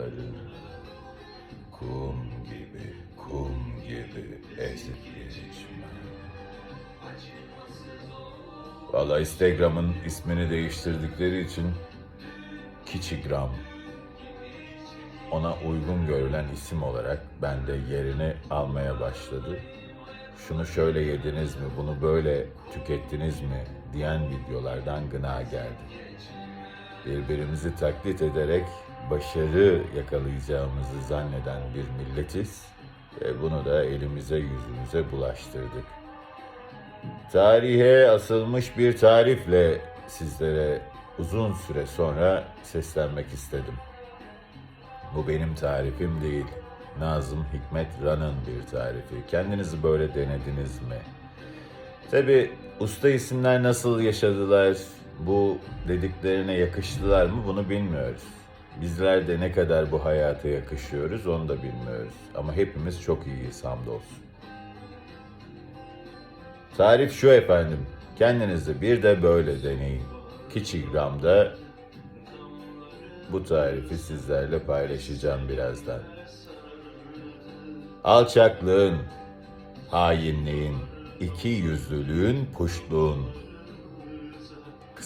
dudakları kum gibi, kum gibi geçme. Valla Instagram'ın ismini değiştirdikleri için Kiçigram ona uygun görülen isim olarak bende yerini almaya başladı. Şunu şöyle yediniz mi, bunu böyle tükettiniz mi diyen videolardan gına geldi. Birbirimizi taklit ederek başarı yakalayacağımızı zanneden bir milletiz ve bunu da elimize yüzümüze bulaştırdık. Tarihe asılmış bir tarifle sizlere uzun süre sonra seslenmek istedim. Bu benim tarifim değil. Nazım Hikmet Ran'ın bir tarifi. Kendinizi böyle denediniz mi? Tabi usta isimler nasıl yaşadılar, bu dediklerine yakıştılar mı bunu bilmiyoruz. Bizler de ne kadar bu hayata yakışıyoruz onu da bilmiyoruz. Ama hepimiz çok iyiyiz hamdolsun. Tarif şu efendim. Kendinizi bir de böyle deneyin. Kiçigram'da bu tarifi sizlerle paylaşacağım birazdan. Alçaklığın, hainliğin, iki yüzlülüğün, puşluğun,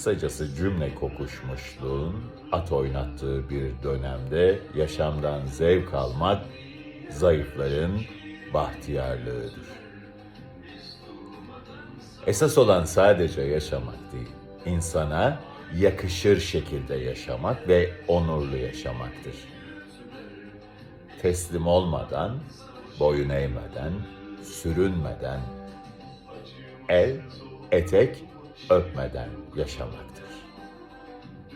kısacası cümle kokuşmuşluğun at oynattığı bir dönemde yaşamdan zevk almak zayıfların bahtiyarlığıdır. Esas olan sadece yaşamak değil, insana yakışır şekilde yaşamak ve onurlu yaşamaktır. Teslim olmadan, boyun eğmeden, sürünmeden, el, etek öpmeden yaşamaktır.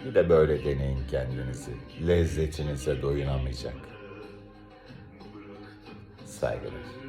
Bir de böyle deneyin kendinizi. Lezzetinize doyunamayacak. Saygılar.